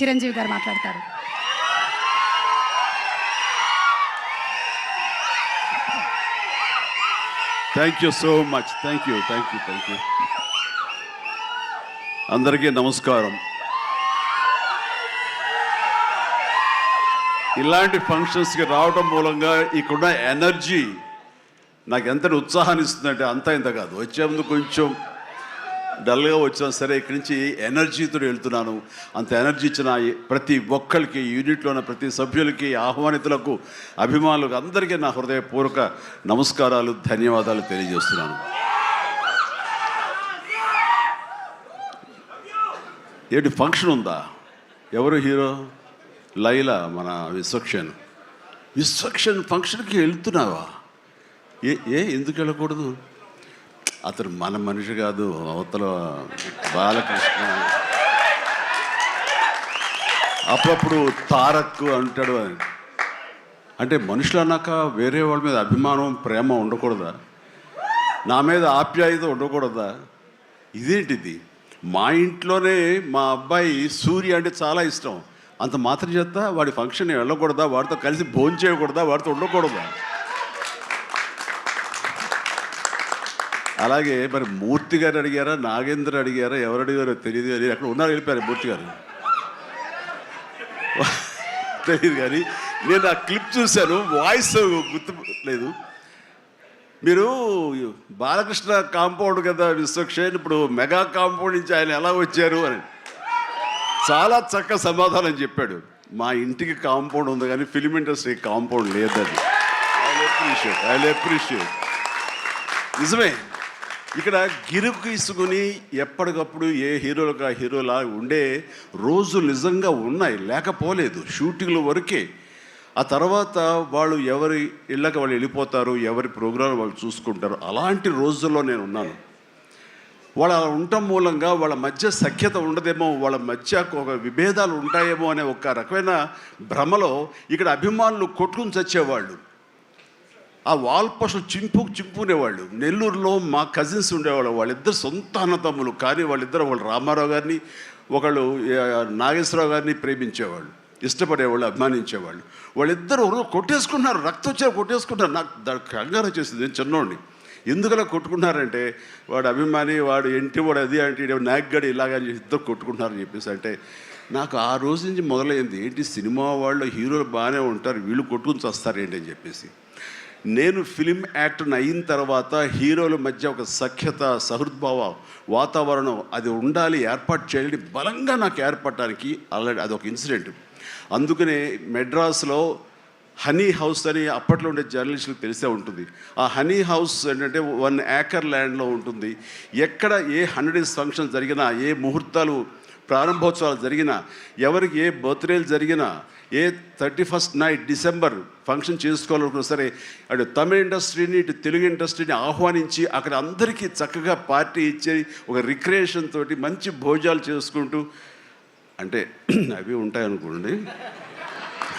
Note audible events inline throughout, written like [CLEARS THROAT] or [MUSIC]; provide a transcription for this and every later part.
చిరంజీవి గారు మాట్లాడతారు. Thank you so much thank you thank you thank you అందరికీ నమస్కారం. ఇలాంటి ఫంక్షన్స్కి రావడం మూలంగా ఇక్కడున్న ఎనర్జీ నాకు ఎంత ఉత్సాహాన్ని ఇస్తుందంటే అంత ఇంత కాదు. వచ్చే ముందు కొంచెం డల్గా వచ్చినా. సరే ఇక్కడి నుంచి ఎనర్జీతో వెళ్తున్నాను. అంత ఎనర్జీ ఇచ్చిన ప్రతి ఒక్కరికి యూనిట్లో ఉన్న ప్రతి సభ్యులకి ఆహ్వానితులకు అభిమానులకు అందరికీ నా హృదయపూర్వక నమస్కారాలు ధన్యవాదాలు తెలియజేస్తున్నాను. ఏంటి ఫంక్షన్ ఉందా? ఎవరు హీరో? లైలా మన విశ్వక్షన్ విశ్వక్షన్ ఫంక్షన్కి వెళ్తున్నావా? ఏ ఏ ఎందుకు వెళ్ళకూడదు? అతను మన మనిషి కాదు అవతల బాలకృష్ణ. అప్పుడప్పుడు తారక్ అంటాడు అని అంటే మనుషులు అన్నాక వేరే వాళ్ళ మీద అభిమానం ప్రేమ ఉండకూడదా? నా మీద ఆప్యాయత ఉండకూడదా? ఇదేంటిది? మా ఇంట్లోనే మా అబ్బాయి సూర్య అంటే చాలా ఇష్టం. అంత మాత్రం చేత వాడి ఫంక్షన్ వెళ్ళకూడదా? వాడితో కలిసి భోజనం చేయకూడదా వాడితో ఉండకూడదా? అలాగే మరి మూర్తి గారు అడిగారా? నాగేంద్ర అడిగారా? ఎవరు అడిగారో తెలియదు అని అక్కడ ఉన్నారు వెళ్ళిపోయారు మూర్తి గారు. [LAUGHS] తెలియదు కానీ నేను ఆ క్లిప్ చూశాను వాయిస్ గుర్తు లేదు. మీరు బాలకృష్ణ కాంపౌండ్ కదా విశ్వక్షేణ్ ఇప్పుడు మెగా కాంపౌండ్ నుంచి ఆయన ఎలా వచ్చారు అని. చాలా చక్క సమాధానం చెప్పాడు. మా ఇంటికి కాంపౌండ్ ఉంది కానీ ఫిలిం ఇండస్ట్రీ కాంపౌండ్ లేదని ఐ అప్రిషియేట్ ఐ అప్రిషియేట్. నిజమే. ఇక్కడ గిరుకు ఇసుకుని ఎప్పటికప్పుడు ఏ హీరోలకు ఆ హీరోలా ఉండే రోజులు నిజంగా ఉన్నాయి. లేకపోలేదు. షూటింగ్ల వరకే. ఆ తర్వాత వాళ్ళు ఎవరి ఇళ్ళకి వాళ్ళు వెళ్ళిపోతారు ఎవరి ప్రోగ్రాం వాళ్ళు చూసుకుంటారు అలాంటి రోజుల్లో నేను ఉన్నాను. వాళ్ళ అలా ఉండటం మూలంగా వాళ్ళ మధ్య సఖ్యత ఉండదేమో వాళ్ళ మధ్య ఒక విభేదాలు ఉంటాయేమో అనే ఒక రకమైన భ్రమలో ఇక్కడ అభిమానులు కొట్టుకుని చచ్చేవాళ్ళు. ఆ వాల్ పోస్టులు చింపు చింపునేవాళ్ళు. నెల్లూరులో మా కజిన్స్ ఉండేవాళ్ళు. వాళ్ళిద్దరు సొంత అన్నతమ్ములు కానీ వాళ్ళిద్దరు వాళ్ళు రామారావు గారిని ఒకళ్ళు నాగేశ్వరరావు గారిని ప్రేమించేవాళ్ళు. ఇష్టపడేవాళ్ళు అభిమానించేవాళ్ళు. వాళ్ళిద్దరు ఒకరు కొట్టేసుకున్నారు. రక్తం వచ్చే కొట్టేసుకున్నారు. నాకు కంగారు వచ్చేసింది. నేను చిన్నోడిని. ఎందుకలా కొట్టుకున్నారంటే వాడు అభిమాని వాడు ఎంటి వాడు అది అంటే నాగ్గడి ఇలాగని చెప్పి ఇద్దరు కొట్టుకుంటున్నారని చెప్పేసి అంటే నాకు ఆ రోజు నుంచి మొదలైంది. ఏంటి సినిమా వాళ్ళు హీరోలు బాగానే ఉంటారు. వీళ్ళు కొట్టుకుని వస్తారు ఏంటి అని చెప్పేసి. నేను ఫిలిం యాక్టర్ని అయిన తర్వాత హీరోల మధ్య ఒక సఖ్యత సహృద్భావ వాతావరణం అది ఉండాలి ఏర్పాటు చేయాలని బలంగా నాకు ఏర్పడటానికి ఆల్రెడీ అదొక ఇన్సిడెంట్. అందుకనే మెడ్రాస్లో హనీ హౌస్ అని అప్పట్లో ఉండే జర్నలిస్టులకు తెలిసే ఉంటుంది. ఆ హనీ హౌస్ ఏంటంటే వన్ ఏకర్ ల్యాండ్లో ఉంటుంది. ఎక్కడ ఏ హండ్రెడ్ ఫంక్షన్ జరిగినా ఏ ముహూర్తాలు ప్రారంభోత్సవాలు జరిగినా ఎవరికి ఏ బర్త్డేలు జరిగినా ఏ thirty first night December function చేసుకోవాలనుకున్నా సరే అటు తమిళ ఇండస్ట్రీని ఇటు తెలుగు ఇండస్ట్రీని ఆహ్వానించి అక్కడ అందరికీ చక్కగా పార్టీ ఇచ్చి ఒక రిక్రియేషన్ తోటి మంచి భోజనాలు చేసుకుంటూ అంటే [CLEARS THROAT] అవి ఉంటాయనుకోండి.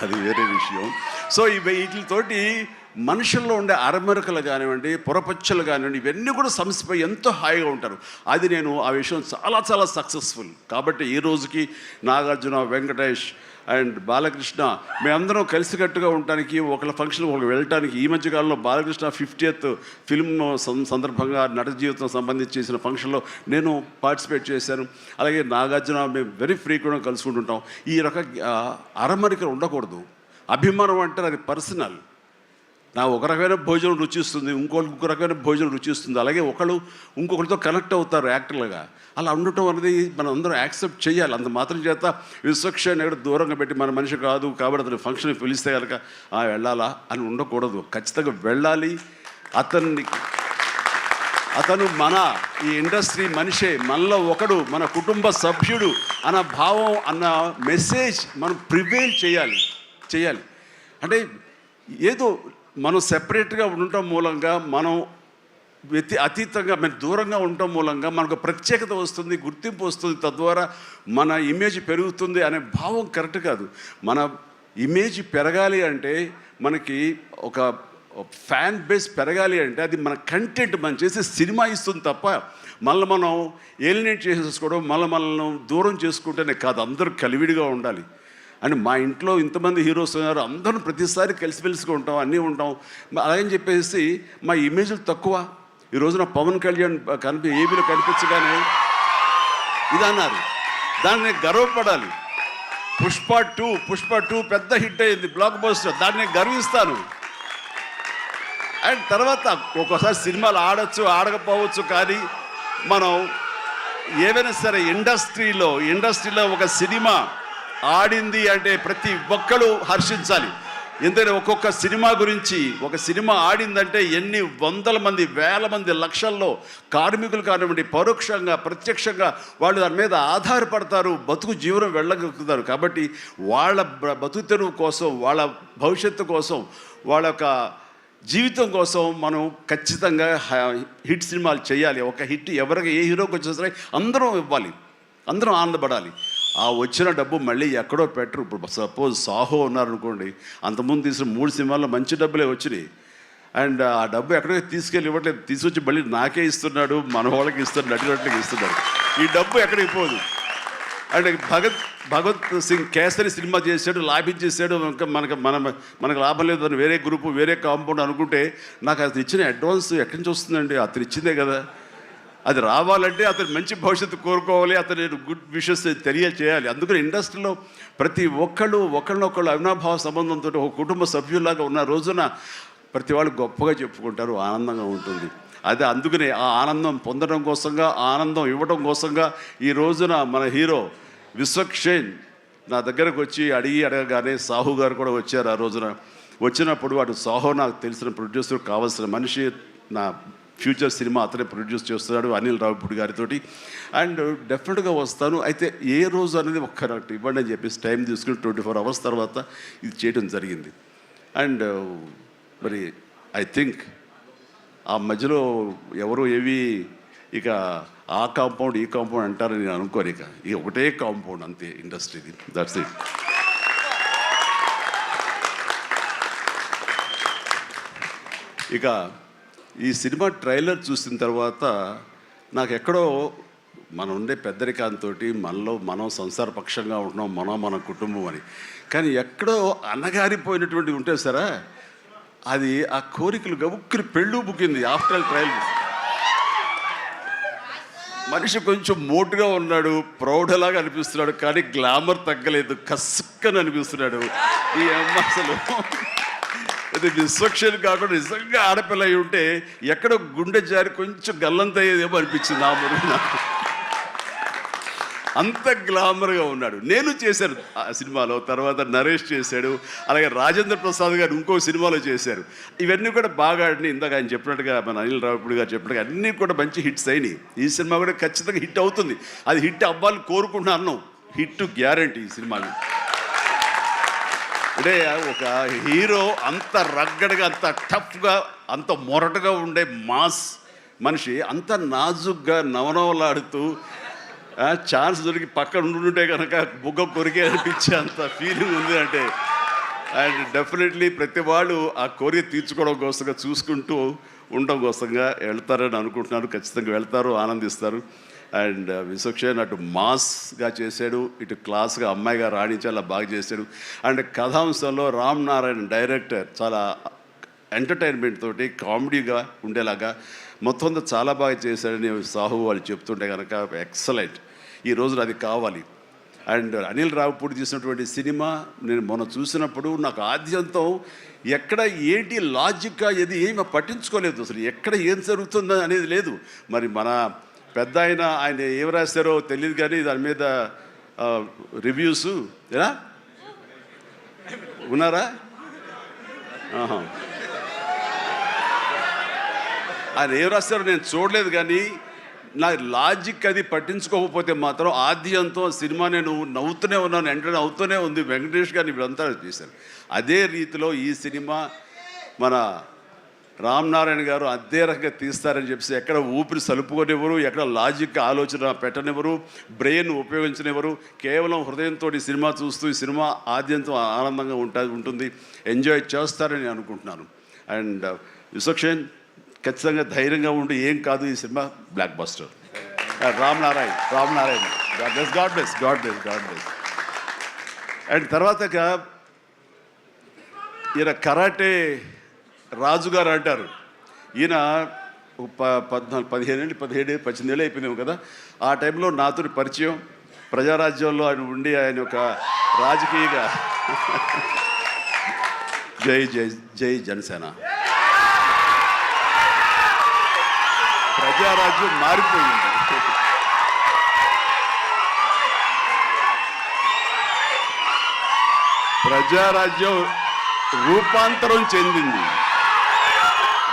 అది వేరే విషయం. సో ఇవి వీటితోటి మనుషుల్లో ఉండే అరమరకలు కానివ్వండి పొరపచ్చలు కానివ్వండి ఇవన్నీ కూడా సమస్యపై ఎంతో హాయిగా ఉంటారు. అది నేను ఆ విషయం చాలా చాలా సక్సెస్ఫుల్. కాబట్టి ఈ రోజుకి నాగార్జున వెంకటేష్ అండ్ బాలకృష్ణ మేమందరం కలిసికట్టుగా ఉండటానికి ఒకళ్ళ ఫంక్షన్ ఒకళ్ళు వెళ్ళటానికి ఈ మధ్యకాలంలో బాలకృష్ణ ఫిఫ్టీయత్ ఫిల్మ్ సందర్భంగా నట జీవితం సంబంధించి చేసిన ఫంక్షన్లో నేను పార్టిసిపేట్ చేశాను. అలాగే నాగార్జున మేము వెరీ ఫ్రీక్వెంట్గా కలుసుకుంటుంటాం. ఈ రక అరమరికలు ఉండకూడదు. అభిమానం అంటే అది పర్సనల్. నా ఒక రకమైన భోజనం రుచిస్తుంది ఇంకోళ్ళు ఇంకో రకమైన భోజనం రుచిస్తుంది. అలాగే ఒకళ్ళు ఇంకొకరితో కనెక్ట్ అవుతారు యాక్టర్లుగా. అలా ఉండటం అనేది మనం అందరం యాక్సెప్ట్ చేయాలి. అంత మాత్రం చేత విశ్వక్షాన్ని ఎక్కడ దూరంగా పెట్టి మన మనిషి కాదు కాబట్టి అతని ఫంక్షన్ పిలిస్తే కనుక "ఆ, వెళ్ళాలా? అని ఉండకూడదు. ఖచ్చితంగా వెళ్ళాలి. అతన్ని అతను మన ఈ ఇండస్ట్రీ మనిషే మనలో ఒకడు మన కుటుంబ సభ్యుడు అన్న భావం అన్న మెసేజ్ మనం ప్రివేల్ చేయాలి. చేయాలి. అంటే ఏదో మనం సెపరేట్గా ఉండటం మూలంగా మనం వ్యతి అతీతంగా మన దూరంగా ఉండటం మూలంగా మనకు ప్రత్యేకత వస్తుంది గుర్తింపు వస్తుంది తద్వారా మన ఇమేజ్ పెరుగుతుంది అనే భావం కరెక్ట్ కాదు. మన ఇమేజ్ పెరగాలి అంటే మనకి ఒక ఫ్యాన్ బేస్ పెరగాలి అంటే అది మన కంటెంట్ మనం చేసే సినిమా ఇస్తుంది తప్ప మళ్ళీ మనం ఏలినేట్ చేసేసుకోవడం మళ్ళీ మనల్ని దూరం చేసుకుంటేనే కాదు అందరూ కలివిడిగా ఉండాలి. అని మా ఇంట్లో ఇంతమంది హీరోస్ ఉన్నారు అందరం ప్రతిసారి కలిసిమెలిసిగా ఉంటాం అన్నీ ఉంటాం. అలాగని చెప్పేసి మా ఇమేజ్లు తక్కువ. ఈ రోజున పవన్ కళ్యాణ్ కనిపి ఏబీలో కనిపించగానే ఇది అన్నారు దాన్ని గర్వపడాలి. పుష్ప టూ పుష్ప టూ పెద్ద హిట్ అయింది బ్లాక్ బస్టర్ దాన్ని గర్విస్తాను. అండ్ తర్వాత ఒక్కోసారి సినిమాలు ఆడొచ్చు ఆడకపోవచ్చు కానీ మనం ఏవైనా సరే ఇండస్ట్రీలో ఇండస్ట్రీలో ఒక సినిమా ఆడింది అంటే ప్రతి ఒక్కరు హర్షించాలి. ఎందుకంటే ఒక్కొక్క సినిమా గురించి ఒక సినిమా ఆడిందంటే ఎన్ని వందల మంది వేల మంది లక్షల్లో కార్మికులు కానివ్వండి పరోక్షంగా ప్రత్యక్షంగా వాళ్ళు దాని మీద ఆధారపడతారు బతుకు జీవనం వెళ్ళగలుగుతారు. కాబట్టి వాళ్ళ బతుకు తెరువు కోసం వాళ్ళ భవిష్యత్తు కోసం వాళ్ళ యొక్క జీవితం కోసం మనం ఖచ్చితంగా హిట్ సినిమాలు చేయాలి. ఒక హిట్ ఎవరికి ఏ హీరోకి వచ్చేసరికి అందరం ఇవ్వాలి. అందరం ఆనందపడాలి. ఆ వచ్చిన డబ్బు మళ్ళీ ఎక్కడో పెట్టరు. ఇప్పుడు సపోజ్ సాహో ఉన్నారనుకోండి అంతకుముందు తీసిన మూడు సినిమాల్లో మంచి డబ్బులే వచ్చినాయి. అండ్ ఆ డబ్బు ఎక్కడో తీసుకెళ్ళి ఇవ్వట్లేదు. తీసుకొచ్చి మళ్ళీ నాకే ఇస్తున్నాడు మన వాళ్ళకి ఇస్తున్నాడు నటినట్లకి ఇస్తున్నాడు. ఈ డబ్బు ఎక్కడికి పోదు. అండ్ భగత్ భగత్ సింగ్ కేసరి సినిమా చేశాడు లాభించేసాడు ఇంకా మనకు మన మనకు లాభం లేదు. అని వేరే గ్రూపు వేరే కాంపౌండ్ అనుకుంటే నాకు అది ఇచ్చిన అడ్వాన్స్ ఎక్కడి నుంచి వస్తుందండి? అతను ఇచ్చిందే కదా. అది రావాలంటే అతను మంచి భవిష్యత్తు కోరుకోవాలి అతను గుడ్ విషెస్ తెలియచేయాలి. అందుకని ఇండస్ట్రీలో ప్రతి ఒక్కళ్ళు ఒకళ్ళనొకళ్ళు అవినాభావ సంబంధంతో ఒక కుటుంబ సభ్యుల్లాగా ఉన్న రోజున ప్రతి వాళ్ళు గొప్పగా చెప్పుకుంటారు ఆనందంగా ఉంటుంది. అదే అందుకనే ఆ ఆనందం పొందడం కోసంగా ఆనందం ఇవ్వడం కోసంగా ఈ రోజున మన హీరో విశ్వక్షేన్ నా దగ్గరకు వచ్చి అడిగి అడగగానే సాహు గారు కూడా వచ్చారు ఆ రోజున. వచ్చినప్పుడు వాడు సాహో నాకు తెలిసిన ప్రొడ్యూసర్ కావాల్సిన మనిషి నా ఫ్యూచర్ సినిమా అతనే ప్రొడ్యూస్ చేస్తున్నాడు అనిల్ రావుపూడి గారితో అండ్ డెఫినెట్గా వస్తాను. అయితే ఏ రోజు అనేది ఒక్క నాకు ఇవ్వండి అని చెప్పేసి టైం తీసుకుని ట్వంటీ ఫోర్ అవర్స్ తర్వాత ఇది చేయడం జరిగింది. అండ్ మరి ఐ థింక్ ఆ మధ్యలో ఎవరు ఏవి ఇక ఆ కాంపౌండ్ ఈ కాంపౌండ్ అంటారని నేను అనుకోను ఇక. ఇక ఒకటే కాంపౌండ్ అంతే ఇండస్ట్రీది. దట్స్ ఇట్ ఇక ఈ సినిమా ట్రైలర్ చూసిన తర్వాత నాకు ఎక్కడో మనం ఉండే పెద్దరికాంతో మనలో మనం సంసారపక్షంగా ఉంటున్నాం మనం మన కుటుంబం అని. కానీ ఎక్కడో అన్నగారిపోయినటువంటి ఉంటే సరే అది ఆ కోరికలు గబుక్కుని పెళ్ళు బుకింది ఆఫ్టర్ ట్రయల్ మనిషి కొంచెం మోటుగా ఉన్నాడు ప్రౌఢలాగా అనిపిస్తున్నాడు కానీ గ్లామర్ తగ్గలేదు కసుక్కని అనిపిస్తున్నాడు. ఈ అమ్మ అసలు అది విశ్వక్షేణి కాకుండా నిజంగా ఆడపిల్ల అయి ఉంటే ఎక్కడ గుండె జారి కొంచెం గల్లంత అయ్యేదేమో అనిపించింది ఆ మురుగు నాకు. అంత గ్లామర్గా ఉన్నాడు. నేను చేశాను. ఆ సినిమాలో తర్వాత నరేష్ చేశాడు అలాగే రాజేంద్ర ప్రసాద్ గారు ఇంకో సినిమాలో చేశారు. ఇవన్నీ కూడా బాగా ఆడినాయి. ఇందాక ఆయన చెప్పినట్టుగా మన అనిల్ రావుడు గారు చెప్పినట్టుగా అన్నీ కూడా మంచి హిట్స్ అయినాయి. ఈ సినిమా కూడా ఖచ్చితంగా హిట్ అవుతుంది. అది హిట్ అవ్వాలని కోరుకుంటున్నాను. హిట్ గ్యారంటీ ఈ సినిమాని అంటే ఒక హీరో అంత రగ్గడగా అంత టఫ్గా అంత మొరటుగా ఉండే మాస్ మనిషి అంత నాజుగ్గా నవనవలాడుతూ ఛాన్స్ దొరికి పక్కన ఉండుంటే కనుక బుగ్గ కొరికే అనిపించే అంత ఫీలింగ్ ఉంది అంటే అండ్ డెఫినెట్లీ ప్రతి వాళ్ళు ఆ కోరిక తీర్చుకోవడం కోసంగా చూసుకుంటూ ఉండడం కోసంగా వెళ్తారని అనుకుంటున్నారు ఖచ్చితంగా వెళ్తారు ఆనందిస్తారు. అండ్ uh, విశ్వక్షేన్ అటు మాస్గా చేశాడు ఇటు క్లాస్గా అమ్మాయిగా రాణించేలా బాగా చేశాడు. అండ్ కథాంశంలో రామ్ నారాయణ డైరెక్టర్ చాలా ఎంటర్టైన్మెంట్ తోటి కామెడీగా ఉండేలాగా మొత్తం చాలా బాగా చేశాడని సాహు వాళ్ళు చెప్తుంటే కనుక ఎక్సలెంట్. ఈ రోజున అది కావాలి. అండ్ అనిల్ రావుపూడి తీసినటువంటి సినిమా నేను మొన్న చూసినప్పుడు నాకు ఆద్యంతం ఎక్కడ ఏంటి లాజిక్గా ఏది ఏమి పట్టించుకోలేదు. అసలు ఎక్కడ ఏం జరుగుతుందో అనేది లేదు. మరి మన పెద్ద ఆయన ఆయన ఏం రాశారో తెలియదు కానీ దాని మీద రివ్యూస్ ఎలా ఉన్నారా? ఆహా. ఆయన ఏం రాస్తారో నేను చూడలేదు కానీ నా లాజిక్ అది పట్టించుకోకపోతే మాత్రం ఆద్యంతో సినిమా నేను నవ్వుతూనే ఉన్నాను ఎంటనే అవుతూనే ఉంది. వెంకటేష్ గారిని వీళ్ళంతా చేశారు. అదే రీతిలో ఈ సినిమా మన రామ్ నారాయణ గారు అదే రకంగా తీస్తారని చెప్పేసి ఎక్కడ ఊపిరి సలుపుకొనివ్వరు ఎక్కడ లాజిక్ ఆలోచన పెట్టనివ్వరు బ్రెయిన్ ఉపయోగించనివ్వరు. కేవలం హృదయంతో ఈ సినిమా చూస్తూ ఈ సినిమా ఆద్యంతో ఆనందంగా ఉంటుంది ఉంటుంది. ఎంజాయ్ చేస్తారని అనుకుంటున్నాను. అండ్ uh, విశ్వక్షేన్ ఖచ్చితంగా ధైర్యంగా ఉండి ఏం కాదు ఈ cinema blockbuster. Uh, Ram Narayan god bless god bless god bless god bless. And తర్వాత ఈయన కరాటే రాజుగారు అంటారు. ఈయన ప పద్నాలుగు పదిహేనేళ్ళు పదిహేడు పద్దెనిమిదేళ్ళు అయిపోయిందేమో కదా. ఆ టైంలో నాతో పరిచయం ప్రజారాజ్యంలో ఆయన ఉండి ఆయన ఒక రాజకీయగా. జై జై జై జనసేన. ప్రజారాజ్యం మారిపోయింది. ప్రజారాజ్యం రూపాంతరం చెందింది.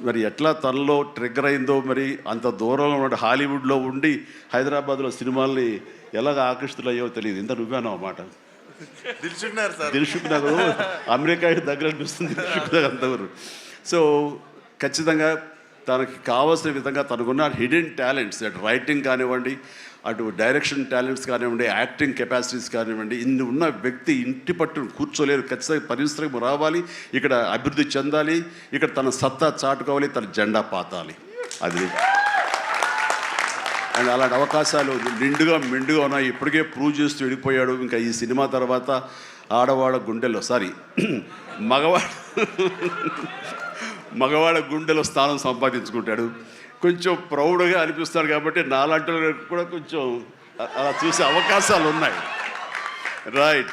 మరి ఎట్లా తనలో ట్రిగ్గర్ అయిందో మరి అంత దూరంలో ఉన్న హాలీవుడ్లో ఉండి హైదరాబాద్లో సినిమాల్ని ఎలాగ ఆకర్షితులయ్యో తెలియదు. ఇంత నువ్వేనో మాట. దిల్షుక్ నగర్ అమెరికా దగ్గర అనిపిస్తుంది దిల్షుక్ నగర్ అంతవరకు. సో ఖచ్చితంగా తనకి కావాల్సిన విధంగా తనకున్న హిడెన్ టాలెంట్స్ అటు రైటింగ్ కానివ్వండి అటు డైరెక్షన్ టాలెంట్స్ కానివ్వండి యాక్టింగ్ కెపాసిటీస్ కానివ్వండి ఇన్ని ఉన్న వ్యక్తి ఇంటి పట్టును కూర్చోలేరు. ఖచ్చితంగా పరిశ్రమ రావాలి ఇక్కడ అభివృద్ధి చెందాలి ఇక్కడ తన సత్తా చాటుకోవాలి తన జెండా పాతాలి. అది. అండ్ అలాంటి అవకాశాలు నిండుగా మెండుగా ఉన్నాయి. ఇప్పటికే ప్రూవ్ చేస్తూ వెళ్ళిపోయాడు. ఇంకా ఈ సినిమా తర్వాత ఆడవాడ గుండెలో సారీ మగవాడ మగవాళ్ళ గుండెలో స్థానం సంపాదించుకుంటాడు. కొంచెం ప్రౌడ్గా అనిపిస్తాడు కాబట్టి నాలాంటి కూడా కొంచెం అలా చూసే అవకాశాలు ఉన్నాయి. రైట్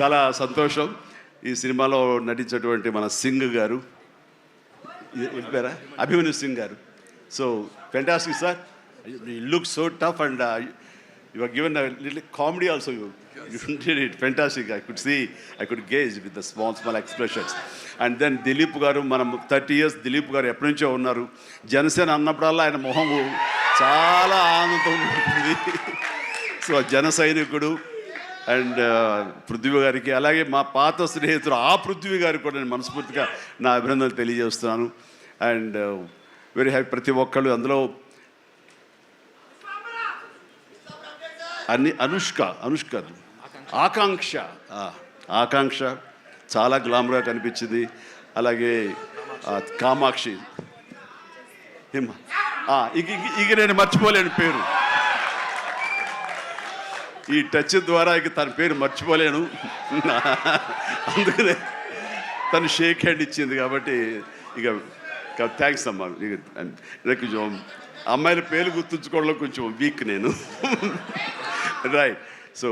చాలా సంతోషం. ఈ సినిమాలో నటించేటువంటి మన సింగ్ గారు. వెళ్ళిపోయారా Abhimanyu Singh garu. So fantastic sir look so tough and you are given little comedy also you you it fantastic I could see I could gauge with the small small expressions and then Dilip garu మనం thirty years Dilip గారు ఎప్పటి నుంచో ఉన్నారు. జనసేన అన్నప్పుడల్లా ఆయన మొహం చాలా ఆనందం ఉంటుంది. సో జన సైనికుడు అండ్ uh, పృథ్వీ గారికి అలాగే మా పాత స్నేహితుడు ఆ పృథ్వీ గారికి కూడా నేను మనస్ఫూర్తిగా నా అభినందనలు తెలియజేస్తున్నాను. అండ్ వెరీ హ్యాపీ ప్రతి ఒక్కళ్ళు అందులో అన్ని అనుష్క అనుష్క ఆకాంక్ష. ఆకాంక్ష చాలా గ్లామర్గా కనిపించింది. అలాగే కామాక్షి. హిమ ఇక ఇక- నేను మర్చిపోలేని పేరు. ఈ టచ్ ద్వారా ఇక తన పేరు మర్చిపోలేను. అందుకనే తను షేక్ హ్యాండ్ ఇచ్చింది కాబట్టి ఇక థ్యాంక్స్ అమ్మా. ఇక ఇక కొంచెం అమ్మాయిల పేరు గుర్తుంచుకోవడంలో కొంచెం వీక్ నేను. Right so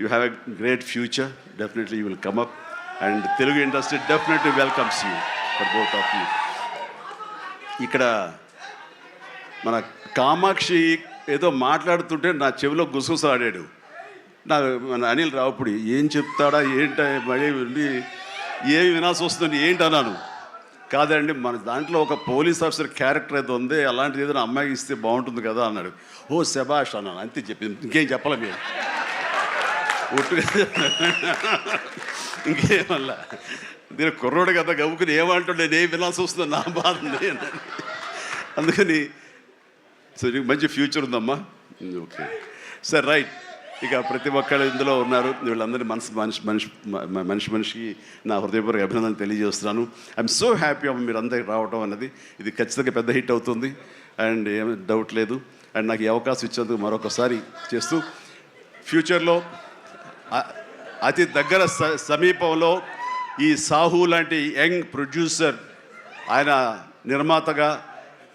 you have a great future definitely you will come up and Telugu industry definitely welcomes you for both of you ఇక్కడ మన కామాక్షి ఏదో మాట్లాడుతుంటే నా చెవిలో గుసగుసలాడాడు నా మన అనిల్ రావుపుడి ఏం చెప్తాడా ఏంట మళ్ళీ ఏమి వినాల్సి వస్తుంది ఏంటన్నాను కాదండి మన దాంట్లో ఒక పోలీస్ ఆఫీసర్ క్యారెక్టర్ అయితే ఉంది అలాంటిది ఏదైనా అమ్మాయికి ఇస్తే బాగుంటుంది కదా అన్నాడు. ఓ శబాష్ అన్నాను అంతే చెప్పింది ఇంకేం చెప్పలే మీరు? ఒట్టు ఇంకేమల్ల? నేను కుర్రోడు కదా గవ్వుకుని ఏమంటుండే నేను వినాల్సి వస్తుంది నా బాధ అందుకని సో నీకు మంచి ఫ్యూచర్ ఉందమ్మా. ఓకే. Sir right. ఇక ప్రతి ఒక్కళ్ళు ఇందులో ఉన్నారు. వీళ్ళందరి మనసు మనిషి మనిషి మనిషి మనిషికి నా హృదయపూర్వక అభినందనలు తెలియజేస్తున్నాను. ఐఎమ్ సో హ్యాపీ అమ్మ మీరు అందరికి రావడం అన్నది ఇది ఖచ్చితంగా పెద్ద హిట్ అవుతుంది. అండ్ ఏమి డౌట్ లేదు. అండ్ నాకు ఈ అవకాశం ఇచ్చేందుకు మరొకసారి చేస్తూ ఫ్యూచర్లో అతి దగ్గర స- సమీపంలో ఈ సాహు లాంటి యంగ్ ప్రొడ్యూసర్ ఆయన నిర్మాతగా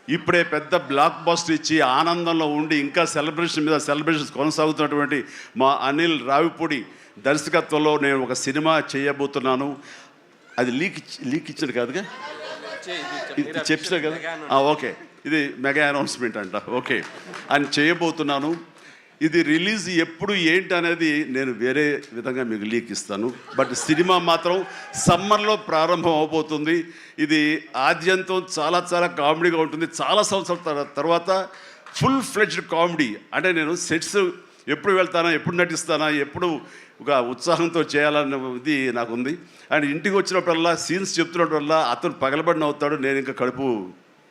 ఇప్పుడే పెద్ద బ్లాక్ బస్టర్ ఇచ్చి ఆనందంలో ఉండి ఇంకా సెలబ్రేషన్ మీద సెలబ్రేషన్స్ కొనసాగుతున్నటువంటి మా అనిల్ రావిపూడి దర్శకత్వంలో నేను ఒక సినిమా చేయబోతున్నాను. అది లీక్ ఇచ్చి- లీక్ ఇచ్చాడు కాదుగా? చెప్పారు కదా? ఓకే. ఇది మెగా అనౌన్స్మెంట్ అంట. ఓకే. అని చేయబోతున్నాను. ఇది రిలీజ్ ఎప్పుడు ఏంటి అనేది నేను వేరే విధంగా మీకు లీక్ ఇస్తాను. బట్ సినిమా మాత్రం సమ్మర్లో ప్రారంభం అవబోతుంది. ఇది ఆద్యంతం చాలా చాలా కామెడీగా ఉంటుంది. చాలా సంవత్సరాల తర్వాత ఫుల్ ఫ్లెడ్జ్డ్ కామెడీ. అంటే నేను సెట్స్ ఎప్పుడు వెళ్తానా ఎప్పుడు నటిస్తానా ఎప్పుడు ఒక ఉత్సాహంతో చేయాలన్న ఇది నాకు ఉంది అండ్ ఇంటికి వచ్చినప్పుడల్లా సీన్స్ చెప్తున్నప్పుడల్లా అతను పగలబడిన అవుతాడు నేను ఇంకా కడుపు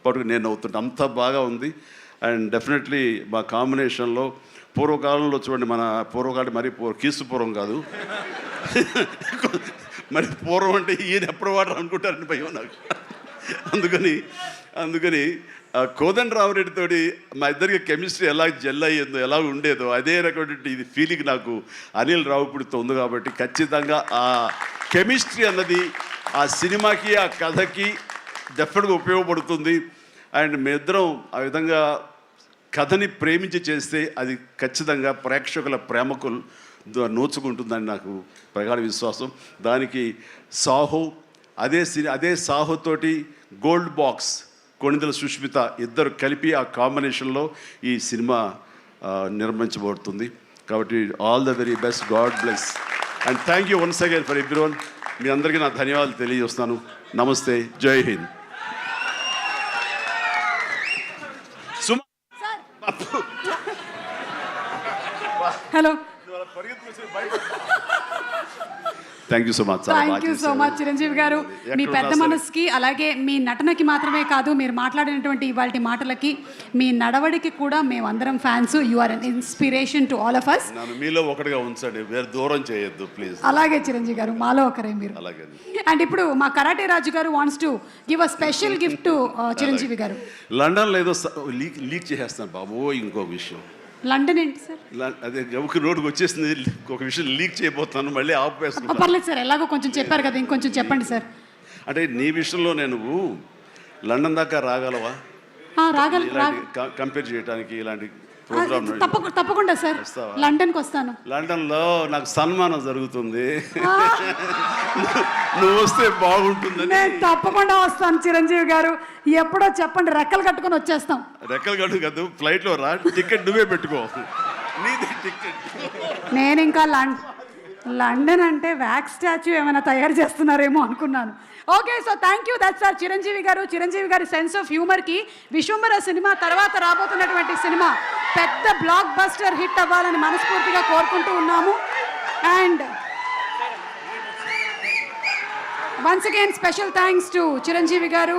పట్టుకు నేను నవ్వుతుంటా. అంత బాగా ఉంది. అండ్ డెఫినెట్లీ మా కాంబినేషన్లో పూర్వకాలంలో చూడండి మన పూర్వకాలం మరి పూర్వ కీసు పూర్వం కాదు. మరి పూర్వం అంటే ఈయన ఎప్పుడు వాడరు అనుకుంటారని భయం నాకు. అందుకని అందుకని ఆ కోదండ రామరెడ్డితోటి మా ఇద్దరికి కెమిస్ట్రీ ఎలా జెల్ అయ్యేదో ఎలా ఉండేదో అదే రకమైనటువంటి ఇది ఫీలింగ్ నాకు అనిల్ రావుపూడితో ఉంది కాబట్టి ఖచ్చితంగా ఆ కెమిస్ట్రీ అన్నది ఆ సినిమాకి ఆ కథకి డెఫినెట్గా ఉపయోగపడుతుంది. అండ్ మీ ఇద్దరం ఆ విధంగా కథని ప్రేమించి చేస్తే అది ఖచ్చితంగా ప్రేక్షకుల ప్రేమకు నోచుకుంటుందని నాకు ప్రగాఢ విశ్వాసం. దానికి సాహో అదే సిని అదే సాహోతోటి గోల్డ్ బాక్స్ కొణిదల సుష్మిత ఇద్దరు కలిపి ఆ కాంబినేషన్లో ఈ సినిమా నిర్మించబడుతుంది. కాబట్టి all the very best god bless. And thank you once again for every మీ అందరికీ నా ధన్యవాదాలు తెలియజేస్తున్నాను. నమస్తే జై Hind. Hello hello thank you so much thank you so. Much Chiranjeevi garu. మీ పెద్ద. మనసుకి అలాగే మీ నటనకి మాత్రమే కాదు మీరు మాట్లాడినటువంటి ఇవాళ మాటలకి మీ నడవడికి కూడా మేమందరం fans you are an inspiration to all of us మీలో ఒకటిగా ఉంచండి వేరే దూరం చేయొద్దు ప్లీజ్ అలాగే చిరంజీవి గారు మాలో ఒకరే మీరు. అలాగే అండ్. ఇప్పుడు మా karate Raju garu wants to give a special gift to Chiranjeevi garu. లండన్లో ఏదో లీక్ లీక్ చేసేస్తాను బాబు ఇంకో విషయం. లండన్ ఏంటి సార్? అదే ఒక రోడ్డుకి వచ్చేసింది ఒక విషయం లీక్ చేయబోతున్నాను మళ్ళీ ఆపేసుకున్నాను పర్లేదు సార్ ఎలాగో కొంచెం చెప్పారు కదా ఇంకొంచెం చెప్పండి సార్. అంటే నీ విషయంలో నేను లండన్ దాకా రాగలవా? రాగల కంపేర్ చేయడానికి ఇలాంటి తప్పకుండా సార్? లండన్కి వస్తాను. లండన్లో నాకు సన్మానం జరుగుతుంది. నువ్వు వస్తే బాగుంటుందని. నేను తప్పకుండా వస్తాను చిరంజీవి గారు. ఎప్పుడో చెప్పండి రెక్కలు కట్టుకొని వచ్చేస్తాం. రెక్కలు గడు కదా ఫ్లైట్లో రా టికెట్ నువ్వే పెట్టుకో. నీది టికెట్. నేను ఇంకా లం లండన్ అంటే వ్యాక్స్ స్టాచ్యూ ఏమైనా తయారు చేస్తున్నారేమో అనుకున్నాను. Okay so thank you that's sir Chiranjeevi garu Chiranjeevi గారి సెన్స్ ఆఫ్ హ్యూమర్కి విశ్వంబర సినిమా తర్వాత రాబోతున్నటువంటి సినిమా. పెద్ద బ్లాక్ బస్టర్ హిట్ అవ్వాలని మనస్ఫూర్తిగా కోరుకుంటూ ఉన్నాము. And once again special thanks to Chiranjeevi garu.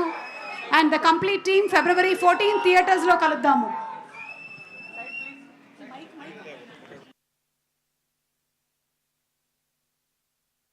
And the complete team February fourteen థియేటర్స్లో కలుద్దాము.